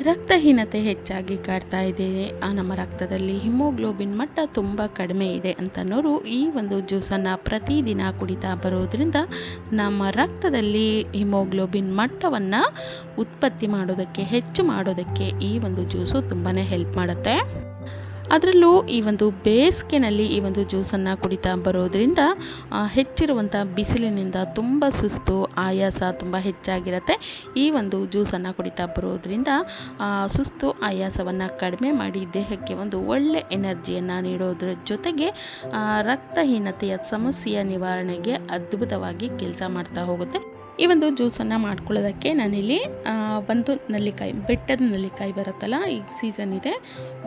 ರಕ್ತಹೀನತೆ ಹೆಚ್ಚಾಗಿ ಕಾಡ್ತಾ ಇದೆ. ನಮ್ಮ ರಕ್ತದಲ್ಲಿ ಹಿಮೋಗ್ಲೋಬಿನ್ ಮಟ್ಟ ತುಂಬ ಕಡಿಮೆ ಇದೆ ಅಂತನೋರು ಈ ಒಂದು ಜ್ಯೂಸನ್ನು ಪ್ರತಿದಿನ ಕುಡಿತಾ ಬರೋದ್ರಿಂದ ನಮ್ಮ ರಕ್ತದಲ್ಲಿ ಹಿಮೋಗ್ಲೋಬಿನ್ ಮಟ್ಟವನ್ನು ಉತ್ಪತ್ತಿ ಮಾಡೋದಕ್ಕೆ, ಹೆಚ್ಚು ಮಾಡೋದಕ್ಕೆ ಈ ಒಂದು ಜ್ಯೂಸು ತುಂಬಾ ಹೆಲ್ಪ್ ಮಾಡುತ್ತೆ. ಅದರಲ್ಲೂ ಈ ಒಂದು ಬೇಸಿಗೆನಲ್ಲಿ ಈ ಒಂದು ಜ್ಯೂಸನ್ನು ಕುಡಿತಾ ಬರೋದ್ರಿಂದ ಹೆಚ್ಚಿರುವಂಥ ಬಿಸಿಲಿನಿಂದ ತುಂಬ ಸುಸ್ತು, ಆಯಾಸ ತುಂಬ ಹೆಚ್ಚಾಗಿರುತ್ತೆ. ಈ ಒಂದು ಜ್ಯೂಸನ್ನು ಕುಡಿತಾ ಬರೋದ್ರಿಂದ ಸುಸ್ತು, ಆಯಾಸವನ್ನು ಕಡಿಮೆ ಮಾಡಿ ದೇಹಕ್ಕೆ ಒಂದು ಒಳ್ಳೆ ಎನರ್ಜಿಯನ್ನು ನೀಡೋದ್ರ ಜೊತೆಗೆ ರಕ್ತಹೀನತೆಯ ಸಮಸ್ಯೆಯ ನಿವಾರಣೆಗೆ ಅದ್ಭುತವಾಗಿ ಕೆಲಸ ಮಾಡ್ತಾ ಹೋಗುತ್ತೆ. ಈ ಒಂದು ಜ್ಯೂಸನ್ನು ಮಾಡ್ಕೊಳ್ಳೋದಕ್ಕೆ ನಾನಿಲ್ಲಿ ಒಂದು ನಲ್ಲಿಕಾಯಿ, ಬೆಟ್ಟದ ನಲ್ಲಿಕಾಯಿ ಬರುತ್ತಲ್ಲ ಈಗ ಸೀಸನ್ ಇದೆ.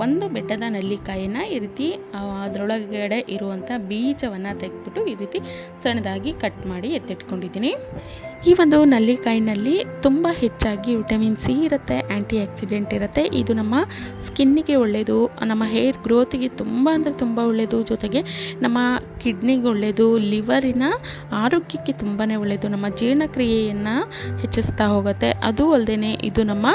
ಒಂದು ಬೆಟ್ಟದ ನಲ್ಲಿಕಾಯಿನ ಈ ರೀತಿ ಅದರೊಳಗಡೆ ಇರುವಂಥ ಬೀಜವನ್ನು ತೆಗೆದ್ಬಿಟ್ಟು ಈ ರೀತಿ ಸಣ್ಣದಾಗಿ ಕಟ್ ಮಾಡಿ ಎತ್ತಿಟ್ಕೊಂಡಿದ್ದೀನಿ. ಈ ಒಂದು ನಲ್ಲಿಕಾಯಿನಲ್ಲಿ ತುಂಬ ಹೆಚ್ಚಾಗಿ ವಿಟಮಿನ್ ಸಿ ಇರುತ್ತೆ ಆ್ಯಂಟಿ ಆಕ್ಸಿಡೆಂಟ್ ಇರುತ್ತೆ. ಇದು ನಮ್ಮ ಸ್ಕಿನ್ನಿಗೆ ಒಳ್ಳೆಯದು ನಮ್ಮ ಹೇರ್ ಗ್ರೋತಿಗೆ ತುಂಬ ಅಂದರೆ ತುಂಬ ಒಳ್ಳೆಯದು ಜೊತೆಗೆ ನಮ್ಮ ಕಿಡ್ನಿಗೆ ಒಳ್ಳೆಯದು ಲಿವರಿನ ಆರೋಗ್ಯಕ್ಕೆ ತುಂಬಾ ಒಳ್ಳೆಯದು ನಮ್ಮ ಜೀರ್ಣಕ್ರಿಯೆಯನ್ನು ಹೆಚ್ಚಿಸ್ತಾ ಹೋಗುತ್ತೆ. ಅದು ಅಲ್ಲದೆ ಇದು ನಮ್ಮ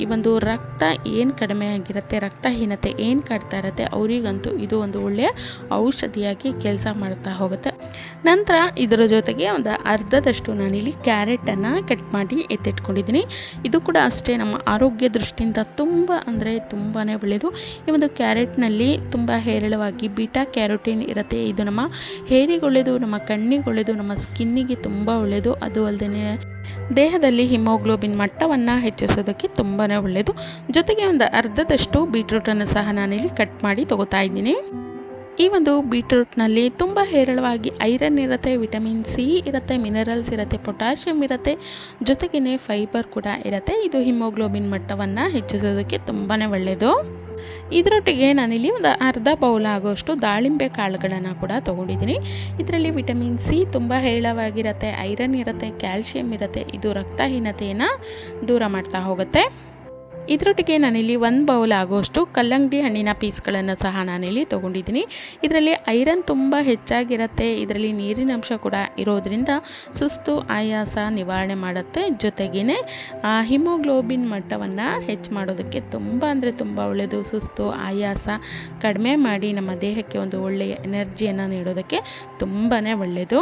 ಈ ಒಂದು ರಕ್ತ ಏನು ಕಡಿಮೆ ಆಗಿರುತ್ತೆ, ರಕ್ತಹೀನತೆ ಏನು ಕಾಡ್ತಾ ಇರುತ್ತೆ, ಅವರಿಗಂತೂ ಇದು ಒಂದು ಒಳ್ಳೆಯ ಔಷಧಿಯಾಗಿ ಕೆಲಸ ಮಾಡ್ತಾ ಹೋಗುತ್ತೆ. ನಂತರ ಇದರ ಜೊತೆಗೆ ಒಂದು ಅರ್ಧದಷ್ಟು ನಾನಿಲ್ಲಿ ಕ್ಯಾರೆಟನ್ನು ಕಟ್ ಮಾಡಿ ಎತ್ತಿಟ್ಕೊಂಡಿದ್ದೀನಿ. ಇದು ಕೂಡ ಅಷ್ಟೇ ನಮ್ಮ ಆರೋಗ್ಯ ದೃಷ್ಟಿಯಿಂದ ತುಂಬ ಅಂದರೆ ತುಂಬಾ ಒಳ್ಳೆಯದು. ಈ ಒಂದು ಕ್ಯಾರೆಟ್ನಲ್ಲಿ ತುಂಬ ಹೇರಳವಾಗಿ ಬೀಟಾ ಕ್ಯಾರೋಟಿನ್ ಇರುತ್ತೆ. ಇದು ನಮ್ಮ ಹೇರಿಗೆ ಒಳ್ಳೆಯದು ನಮ್ಮ ಕಣ್ಣಿಗೆ ಒಳ್ಳೆಯದು ನಮ್ಮ ಸ್ಕಿನ್ನಿಗೆ ತುಂಬ ಒಳ್ಳೆಯದು. ಅದು ಅಲ್ಲದೆ ದೇಹದಲ್ಲಿ ಹಿಮೋಗ್ಲೋಬಿನ್ ಮಟ್ಟವನ್ನು ಹೆಚ್ಚಿಸೋದಕ್ಕೆ ತುಂಬಾ ಒಳ್ಳೆಯದು. ಜೊತೆಗೆ ಒಂದು ಅರ್ಧದಷ್ಟು ಬೀಟ್ರೂಟನ್ನು ಸಹ ನಾನಿಲ್ಲಿ ಕಟ್ ಮಾಡಿ ತಗೋತಾ ಇದ್ದೀನಿ. ಈ ಒಂದು ಬೀಟ್ರೂಟ್ನಲ್ಲಿ ತುಂಬ ಹೇರಳವಾಗಿ ಐರನ್ ಇರುತ್ತೆ, ವಿಟಮಿನ್ ಸಿ ಇರುತ್ತೆ, ಮಿನರಲ್ಸ್ ಇರುತ್ತೆ ಪೊಟ್ಯಾಷಿಯಮ್ ಇರುತ್ತೆ ಜೊತೆಗೇ ಫೈಬರ್ ಕೂಡ ಇರುತ್ತೆ. ಇದು ಹಿಮೋಗ್ಲೋಬಿನ್ ಮಟ್ಟವನ್ನು ಹೆಚ್ಚಿಸೋದಕ್ಕೆ ತುಂಬಾ ಒಳ್ಳೆಯದು. ಇದರೊಟ್ಟಿಗೆ ನಾನಿಲ್ಲಿ ಒಂದು ಅರ್ಧ ಬೌಲ್ ಆಗೋಷ್ಟು ದಾಳಿಂಬೆ ಕಾಳುಗಳನ್ನು ಕೂಡ ತೊಗೊಂಡಿದ್ದೀನಿ. ಇದರಲ್ಲಿ ವಿಟಮಿನ್ ಸಿ ತುಂಬ ಹೇರಳವಾಗಿರುತ್ತೆ, ಐರನ್ ಇರುತ್ತೆ, ಕ್ಯಾಲ್ಶಿಯಂ ಇರುತ್ತೆ, ಇದು ರಕ್ತಹೀನತೆಯನ್ನು ದೂರ ಮಾಡ್ತಾ ಹೋಗುತ್ತೆ. ಇದರೊಟ್ಟಿಗೆ ನಾನಿಲ್ಲಿ ಒಂದು ಬೌಲ್ ಆಗೋಷ್ಟು ಕಲ್ಲಂಗಡಿ ಹಣ್ಣಿನ ಪೀಸ್ಗಳನ್ನು ಸಹ ನಾನಿಲ್ಲಿ ತೊಗೊಂಡಿದ್ದೀನಿ. ಇದರಲ್ಲಿ ಐರನ್ ತುಂಬ ಹೆಚ್ಚಾಗಿರುತ್ತೆ. ಇದರಲ್ಲಿ ನೀರಿನ ಅಂಶ ಕೂಡ ಇರೋದ್ರಿಂದ ಸುಸ್ತು, ಆಯಾಸ ನಿವಾರಣೆ ಮಾಡುತ್ತೆ. ಜೊತೆಗೇ ಹಿಮೋಗ್ಲೋಬಿನ್ ಮಟ್ಟವನ್ನು ಹೆಚ್ಚು ಮಾಡೋದಕ್ಕೆ ತುಂಬ ಅಂದರೆ ತುಂಬ ಒಳ್ಳೆಯದು. ಸುಸ್ತು, ಆಯಾಸ ಕಡಿಮೆ ಮಾಡಿ ನಮ್ಮ ದೇಹಕ್ಕೆ ಒಂದು ಒಳ್ಳೆಯ ಎನರ್ಜಿಯನ್ನು ನೀಡೋದಕ್ಕೆ ತುಂಬಾ ಒಳ್ಳೆಯದು.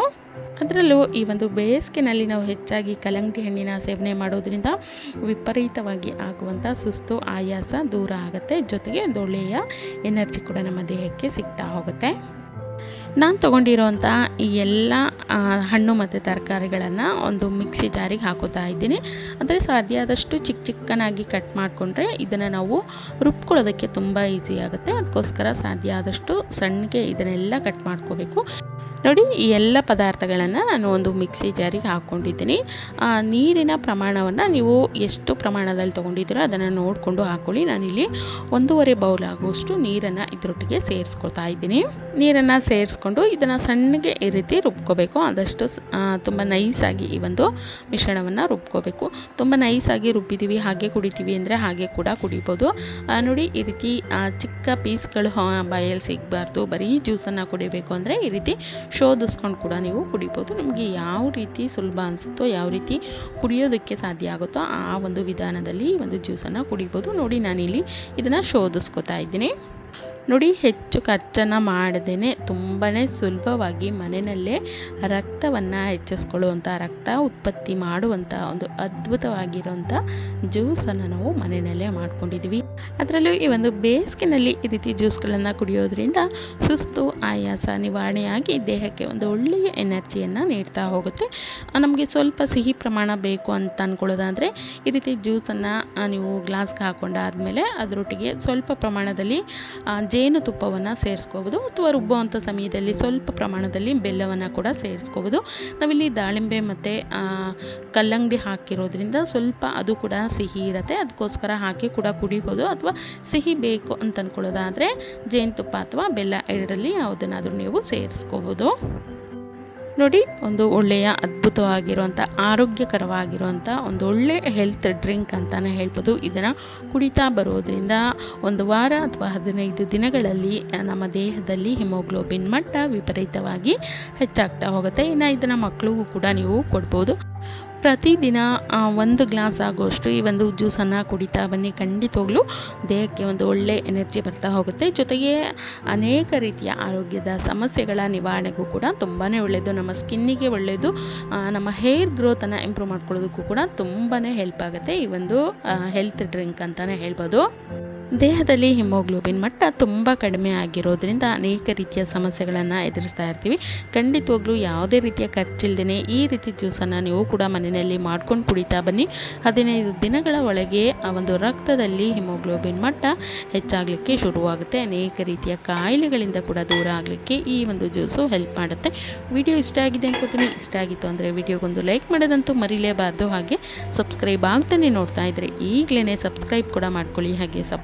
ಅದರಲ್ಲೂ ಈ ಒಂದು ಬೇಸಿಗೆನಲ್ಲಿ ನಾವು ಹೆಚ್ಚಾಗಿ ಕಲಂಗಡಿ ಹಣ್ಣಿನ ಸೇವನೆ ಮಾಡೋದ್ರಿಂದ ವಿಪರೀತವಾಗಿ ಆಗುವಂಥ ಸುಸ್ತು, ಆಯಾಸ ದೂರ ಆಗುತ್ತೆ. ಜೊತೆಗೆ ಒಂದು ಒಳ್ಳೆಯ ಎನರ್ಜಿ ಕೂಡ ನಮ್ಮ ದೇಹಕ್ಕೆ ಸಿಗ್ತಾ ಹೋಗುತ್ತೆ. ನಾನು ತೊಗೊಂಡಿರೋಂಥ ಈ ಎಲ್ಲ ಹಣ್ಣು ಮತ್ತು ತರಕಾರಿಗಳನ್ನು ಒಂದು ಮಿಕ್ಸಿ ಜಾರಿಗೆ ಹಾಕೋತಾ ಇದ್ದೀನಿ. ಅಂದರೆ ಸಾಧ್ಯ ಆದಷ್ಟು ಚಿಕ್ಕ ಚಿಕ್ಕನಾಗಿ ಕಟ್ ಮಾಡಿಕೊಂಡ್ರೆ ಇದನ್ನು ನಾವು ರುಬ್ಕೊಳ್ಳೋದಕ್ಕೆ ತುಂಬ ಈಸಿ ಆಗುತ್ತೆ. ಅದಕ್ಕೋಸ್ಕರ ಸಾಧ್ಯ ಆದಷ್ಟು ಸಣ್ಣಗೆ ಇದನ್ನೆಲ್ಲ ಕಟ್ ಮಾಡ್ಕೋಬೇಕು. ನೋಡಿ, ಈ ಎಲ್ಲ ಪದಾರ್ಥಗಳನ್ನು ನಾನು ಒಂದು ಮಿಕ್ಸಿ ಜಾರಿಗೆ ಹಾಕ್ಕೊಂಡಿದ್ದೀನಿ. ನೀರಿನ ಪ್ರಮಾಣವನ್ನು ನೀವು ಎಷ್ಟು ಪ್ರಮಾಣದಲ್ಲಿ ತೊಗೊಂಡಿದ್ದೀರೋ ಅದನ್ನು ನೋಡಿಕೊಂಡು ಹಾಕ್ಕೊಳ್ಳಿ ನಾನಿಲ್ಲಿ ಒಂದೂವರೆ ಬೌಲ್ ಆಗುವಷ್ಟು ನೀರನ್ನು ಇದರೊಟ್ಟಿಗೆ ಸೇರಿಸ್ಕೊಳ್ತಾ ಇದ್ದೀನಿ. ನೀರನ್ನು ಸೇರಿಸ್ಕೊಂಡು ಇದನ್ನು ಸಣ್ಣಗೆ ಈ ರೀತಿ ರುಬ್ಕೋಬೇಕು. ಆದಷ್ಟು ತುಂಬ ನೈಸಾಗಿ ಈ ಒಂದು ಮಿಶ್ರಣವನ್ನು ರುಬ್ಕೋಬೇಕು. ತುಂಬ ನೈಸಾಗಿ ರುಬ್ಬಿದ್ದೀವಿ ಹಾಗೆ ಕುಡಿತೀವಿ ಅಂದರೆ ಹಾಗೆ ಕೂಡ ಕುಡಿಬೋದು. ನೋಡಿ ಈ ರೀತಿ ಚಿಕ್ಕ ಪೀಸ್ಗಳು ಬಾಯಲ್ಲಿ ಸಿಗಬಾರ್ದು. ಬರೀ ಜ್ಯೂಸನ್ನು ಕುಡಿಬೇಕು ಅಂದರೆ ಈ ರೀತಿ ಶೋಧಿಸ್ಕೊಂಡು ಕೂಡ ನೀವು ಕುಡಿಬೋದು. ನಿಮಗೆ ಯಾವ ರೀತಿ ಸುಲಭ ಅನಿಸುತ್ತೋ, ಯಾವ ರೀತಿ ಕುಡಿಯೋದಕ್ಕೆ ಸಾಧ್ಯ ಆಗುತ್ತೋ ಆ ಒಂದು ವಿಧಾನದಲ್ಲಿ ಒಂದು ಜ್ಯೂಸನ್ನು ಕುಡಿಬೋದು. ನೋಡಿ ನಾನಿಲ್ಲಿ ಇದನ್ನು ಶೋಧಿಸ್ಕೊತಾ ಇದ್ದೀನಿ. ನೋಡಿ ಹೆಚ್ಚು ಖರ್ಚನ್ನು ಮಾಡದೇ ತುಂಬಾ ಸುಲಭವಾಗಿ ಮನೆಯಲ್ಲೇ ರಕ್ತವನ್ನು ಹೆಚ್ಚಿಸ್ಕೊಳ್ಳುವಂಥ, ರಕ್ತ ಉತ್ಪತ್ತಿ ಮಾಡುವಂಥ ಒಂದು ಅದ್ಭುತವಾಗಿರುವಂಥ ಜ್ಯೂಸನ್ನು ನಾವು ಮನೆಯಲ್ಲೇ ಮಾಡ್ಕೊಂಡಿದ್ದೀವಿ. ಅದರಲ್ಲೂ ಈ ಒಂದು ಬೇಸಿಗೆನಲ್ಲಿ ಈ ರೀತಿ ಜ್ಯೂಸ್ಗಳನ್ನು ಕುಡಿಯೋದ್ರಿಂದ ಸುಸ್ತು, ಆಯಾಸ, ನಿವಾರಣೆಯಾಗಿ ದೇಹಕ್ಕೆ ಒಂದು ಒಳ್ಳೆಯ ಎನರ್ಜಿಯನ್ನು ನೀಡ್ತಾ ಹೋಗುತ್ತೆ. ನಮಗೆ ಸ್ವಲ್ಪ ಸಿಹಿ ಪ್ರಮಾಣ ಬೇಕು ಅಂತ ಅಂದ್ಕೊಳ್ಳೋದಾದರೆ ಈ ರೀತಿ ಜ್ಯೂಸನ್ನು ನೀವು ಗ್ಲಾಸ್ಗೆ ಹಾಕೊಂಡಾದಮೇಲೆ ಅದರೊಟ್ಟಿಗೆ ಸ್ವಲ್ಪ ಪ್ರಮಾಣದಲ್ಲಿ ಜೇನು ಜೇನುತುಪ್ಪವನ್ನು ಸೇರಿಸ್ಕೋಬೋದು ಅಥವಾ ರುಬ್ಬುವಂಥ ಸಮಯದಲ್ಲಿ ಸ್ವಲ್ಪ ಪ್ರಮಾಣದಲ್ಲಿ ಬೆಲ್ಲವನ್ನು ಕೂಡ ಸೇರಿಸ್ಕೋಬೋದು. ನಾವಿಲ್ಲಿ ದಾಳಿಂಬೆ ಮತ್ತು ಕಲ್ಲಂಗಡಿ ಹಾಕಿರೋದ್ರಿಂದ ಸ್ವಲ್ಪ ಅದು ಕೂಡ ಸಿಹಿ ಇರುತ್ತೆ. ಅದಕ್ಕೋಸ್ಕರ ಹಾಕಿ ಕೂಡ ಕುಡಿಬೋದು. ಅಥವಾ ಸಿಹಿ ಬೇಕು ಅಂತ ಅಂದ್ಕೊಳ್ಳೋದಾದರೆ ಜೇನುತುಪ್ಪ ಅಥವಾ ಬೆಲ್ಲ ಎರಡರಲ್ಲಿ ಯಾವುದನ್ನಾದರೂ ನೀವು ಸೇರಿಸ್ಕೋಬೋದು. ನೋಡಿ, ಒಂದು ಒಳ್ಳೆಯ ಅದ್ಭುತವಾಗಿರುವಂಥ, ಆರೋಗ್ಯಕರವಾಗಿರುವಂಥ, ಒಂದು ಒಳ್ಳೆಯ ಹೆಲ್ತ್ ಡ್ರಿಂಕ್ ಅಂತಲೇ ಹೇಳ್ಬೋದು. ಇದನ್ನು ಕುಡಿತಾ ಬರೋದರಿಂದ ಒಂದು ವಾರ ಅಥವಾ ಹದಿನೈದು ದಿನಗಳಲ್ಲಿ ನಮ್ಮ ದೇಹದಲ್ಲಿ ಹಿಮೋಗ್ಲೋಬಿನ್ ಮಟ್ಟ ವಿಪರೀತವಾಗಿ ಹೆಚ್ಚಾಗ್ತಾ ಹೋಗುತ್ತೆ. ಇನ್ನು ಇದನ್ನು ಮಕ್ಕಳಿಗೂ ಕೂಡ ನೀವು ಕೊಡ್ಬೋದು. ಪ್ರತಿದಿನ ಒಂದು ಗ್ಲಾಸ್ ಆಗುವಷ್ಟು ಈ ಒಂದು ಜ್ಯೂಸನ್ನು ಕುಡಿತಾ ಬನ್ನಿ. ಖಂಡಿತವಾಗ್ಲೂ ದೇಹಕ್ಕೆ ಒಂದು ಒಳ್ಳೆ ಎನರ್ಜಿ ಬರ್ತಾ ಹೋಗುತ್ತೆ. ಜೊತೆಗೆ ಅನೇಕ ರೀತಿಯ ಆರೋಗ್ಯದ ಸಮಸ್ಯೆಗಳ ನಿವಾರಣೆಗೂ ಕೂಡ ತುಂಬಾ ಒಳ್ಳೆಯದು. ನಮ್ಮ ಸ್ಕಿನ್ನಿಗೆ ಒಳ್ಳೆಯದು. ನಮ್ಮ ಹೇರ್ ಗ್ರೋತನ್ನು ಇಂಪ್ರೂವ್ ಮಾಡ್ಕೊಳ್ಳೋದಕ್ಕೂ ಕೂಡ ತುಂಬಾ ಹೆಲ್ಪ್ ಆಗುತ್ತೆ. ಈ ಒಂದು ಹೆಲ್ತ್ ಡ್ರಿಂಕ್ ಅಂತಲೇ ಹೇಳ್ಬೋದು. ದೇಹದಲ್ಲಿ ಹಿಮೋಗ್ಲೋಬಿನ್ ಮಟ್ಟ ತುಂಬ ಕಡಿಮೆ ಆಗಿರೋದ್ರಿಂದ ಅನೇಕ ರೀತಿಯ ಸಮಸ್ಯೆಗಳನ್ನು ಎದುರಿಸ್ತಾ ಇರ್ತೀವಿ. ಖಂಡಿತವಾಗ್ಲೂ ಯಾವುದೇ ರೀತಿಯ ಖರ್ಚಿಲ್ದೇ ಈ ರೀತಿ ಜ್ಯೂಸನ್ನು ನೀವು ಕೂಡ ಮನೆಯಲ್ಲಿ ಮಾಡ್ಕೊಂಡು ಕುಡಿತಾ ಬನ್ನಿ. ಹದಿನೈದು ದಿನಗಳ ಒಳಗೆ ಆ ಒಂದು ರಕ್ತದಲ್ಲಿ ಹಿಮೋಗ್ಲೋಬಿನ್ ಮಟ್ಟ ಹೆಚ್ಚಾಗಲಿಕ್ಕೆ ಶುರುವಾಗುತ್ತೆ. ಅನೇಕ ರೀತಿಯ ಕಾಯಿಲೆಗಳಿಂದ ಕೂಡ ದೂರ ಆಗಲಿಕ್ಕೆ ಈ ಒಂದು ಜ್ಯೂಸು ಹೆಲ್ಪ್ ಮಾಡುತ್ತೆ. ವಿಡಿಯೋ ಇಷ್ಟ ಆಗಿದೆ ಅನ್ಕೋತೀನಿ. ಇಷ್ಟ ಆಗಿತ್ತು ಅಂದರೆ ವಿಡಿಯೋಗೊಂದು ಲೈಕ್ ಮಾಡೋದಂತೂ ಮರಿಲೇಬಾರ್ದು. ಹಾಗೆ ಸಬ್ಸ್ಕ್ರೈಬ್ ಆಗ್ತಾನೆ ನೋಡ್ತಾ ಇದ್ದರೆ ಈಗಲೇ ಸಬ್ಸ್ಕ್ರೈಬ್ ಕೂಡ ಮಾಡ್ಕೊಳ್ಳಿ. ಹಾಗೆ